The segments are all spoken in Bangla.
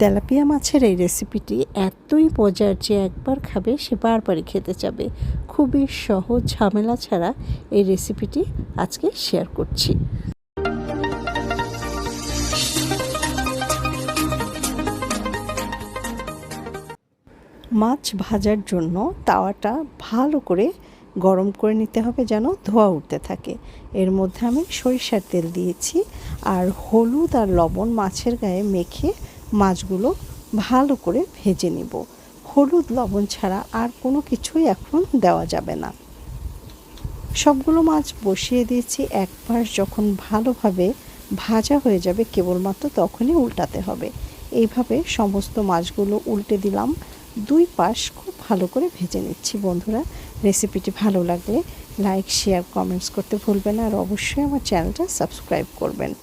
তেলাপিয়া মাছের এই রেসিপিটি এতই মজার যে একবার খাবে সে বারবারই খেতে চাবে। খুবই সহজ ঝামেলা ছাড়া এই রেসিপিটি আজকে শেয়ার করছি। মাছ ভাজার জন্য তাওয়াটা ভালো করে গরম করে নিতে হবে যেন ধোয়া উঠতে থাকে। এর মধ্যে আমি সরিষার তেল দিয়েছি আর হলুদ আর লবণ মাছের গায়ে মেখে মাছগুলো ভালো করে ভেজে নিব। হলুদ, লবণ ছাড়া আর কোনো কিছুই এখন দেওয়া যাবে না। সবগুলো মাছ বসিয়ে দিয়েছি। একবার যখন ভালোভাবে ভাজা হয়ে যাবে কেবলমাত্র তখনই উল্টাতে হবে। এইভাবে সমস্ত মাছগুলো উল্টে দিলাম। দুই পাশ খুব ভালো করে ভেজে নিচ্ছি বন্ধুরা। রেসিপিটি ভালো লাগলে লাইক, শেয়ার, কমেন্টস করতে ভুলবেন আর অবশ্যই আমার চ্যানেলটা সাবস্ক্রাইব করবেন।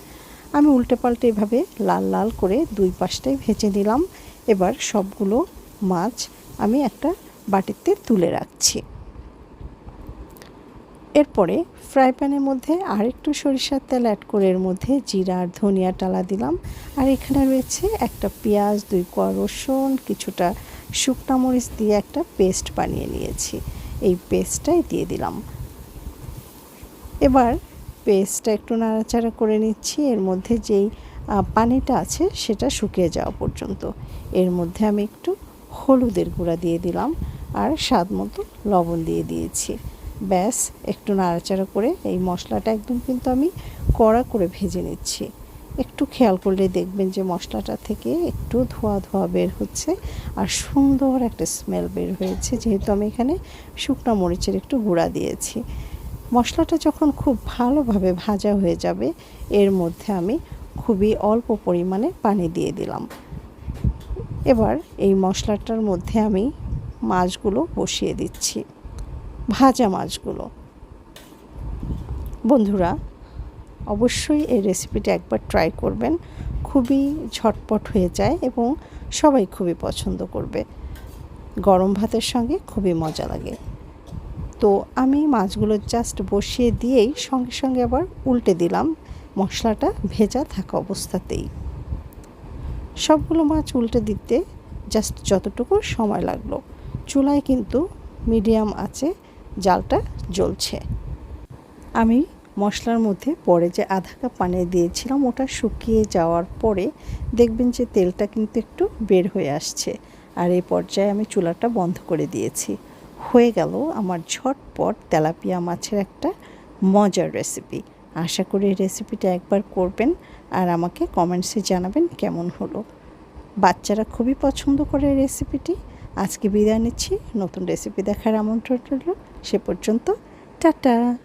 আমি উল্টে পাল্টে এভাবে লাল লাল করে দুই পাশটাই ভেজে দিলাম এবার সবগুলো মাছ আমি একটা বাটিতে তুলে রাখছি। এরপরে ফ্রাই প্যানের মধ্যে আর একটু সরিষার তেল অ্যাড করে এর মধ্যে জিরা আর ধনিয়া টালা দিলাম। আর এখানে রয়েছে একটা পেঁয়াজ, দুই কোয়া রসুন, কিছুটা শুকনা মরিচ দিয়ে একটা পেস্ট বানিয়ে নিয়েছি। এই পেস্টটাই দিয়ে দিলাম। এবার পেস্টটা একটু নাড়াচাড়া করে নিচ্ছি। এর মধ্যে যেই পানিটা আছে সেটা শুকিয়ে যাওয়া পর্যন্ত। এর মধ্যে আমি একটু হলুদের গুঁড়া দিয়ে দিলাম আর স্বাদ মতো লবণ দিয়ে দিয়েছি। ব্যাস, একটু নাড়াচাড়া করে এই মশলাটা একদম কিন্তু আমি কড়া করে ভেজে নিচ্ছি। একটু খেয়াল করলে দেখবেন যে মশলাটা থেকে একটু ধোয়া ধোয়া বের হচ্ছে আর সুন্দর একটা স্মেল বের হয়েছে। যেহেতু আমি এখানে শুকনো মরিচের একটু গুঁড়া দিয়েছি। মশলাটা যখন খুব ভালোভাবে ভাজা হয়ে যাবে, এর মধ্যে আমি খুবই অল্প পরিমাণে পানি দিয়ে দিলাম। এবার এই মশলাটার মধ্যে আমি মাছগুলো বসিয়ে দিচ্ছি, ভাজা মাছগুলো। বন্ধুরা, অবশ্যই এই রেসিপিটা একবার ট্রাই করবেন, খুবই ঝটপট হয়ে যায় এবং সবাই খুবই পছন্দ করবে। গরম ভাতের সঙ্গে খুবই মজা লাগে। তো আমি মাছগুলো জাস্ট বসিয়ে দিয়েই সঙ্গে সঙ্গে আবার উল্টে দিলাম। মশলাটা ভেজা থাকা অবস্থাতেই। সবগুলো মাছ উল্টে দিতে জাস্ট যতটুকু সময় লাগল। চুলায় কিন্তু মিডিয়াম আছে, জালটা জ্বলছে। আমি মশলার মধ্যে পরে যে আধা কাপ পানি দিয়েছিলাম, ওটা শুকিয়ে যাওয়ার পরে দেখবেন যে তেলটা কিন্তু একটু বের হয়ে আসছে। আর এই পর্যায়ে আমি চুলাটা বন্ধ করে দিয়েছি। হয়ে গেল আমার ঝটপট তেলাপিয়া মাছের একটা মজার রেসিপি আশা করি রেসিপিটা একবার করবেন আর আমাকে কমেন্টসে জানাবেন কেমন হলো। বাচ্চারা খুবই পছন্দ করে রেসিপিটি আজকে বিদায় নিচ্ছি। নতুন রেসিপি দেখার আমন্ত্রণ রইল। সে পর্যন্ত, টাটা!